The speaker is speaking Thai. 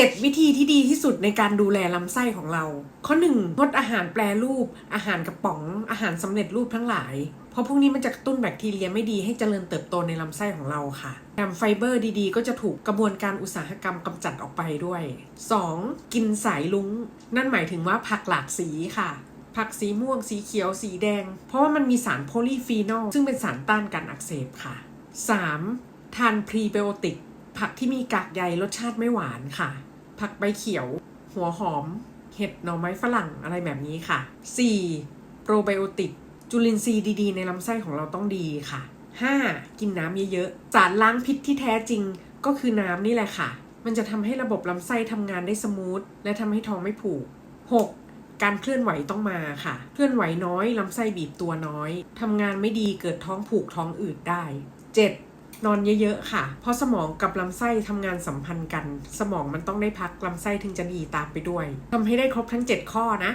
7 วิธีที่ดีที่สุดในการดูแลลำไส้ของเรา ข้อ1งดอาหารแปรรูป อาหารกระป๋อง อาหารสำเร็จรูปทั้งหลาย เพราะพวกนี้มันจะกระตุ้นแบคทีเรียไม่ดีให้เจริญเติบโตในลำไส้ของเราค่ะแถมไฟเบอร์ดีๆ ก็จะถูกกระบวนการอุตสาหกรรมกำจัดออกไปด้วย 2. กินสายลุงนั่นหมายถึงว่าผักหลากสีค่ะผักสีม่วงสีเขียวสีแดง เพราะว่ามันมีสารโพลีฟีนอลซึ่งเป็นสารต้านการอักเสบค่ะ 3. ทานพรีไบโอติก ผักที่มีกากใยรสชาติไม่หวานค่ะ ผักใบเขียว หัวหอม เห็ดหน่อไม้ฝรั่งอะไรแบบนี้ค่ะ 4. โปรไบโอติก จุลินทรีย์ดีๆ ในลำไส้ของเราต้องดีค่ะ 5. กินน้ำเยอะๆ สารล้างพิษที่แท้จริงก็คือน้ำนี่แหละค่ะ มันจะทำให้ระบบลำไส้ทำงานได้สมูทและทำให้ท้องไม่ผูก 6. การเคลื่อนไหวต้องมาค่ะ เคลื่อนไหวน้อยลำไส้บีบตัวน้อยทำงานไม่ดีเกิดท้องผูกท้องอืดได้ 7. นอนเยอะๆค่ะ เพราะสมองกับลำไส้ทำงานสัมพันธ์กัน สมองมันต้องได้พักลำไส้ถึงจะดีตามไปด้วยทำให้ได้ครบทั้ง 7 ข้อนะ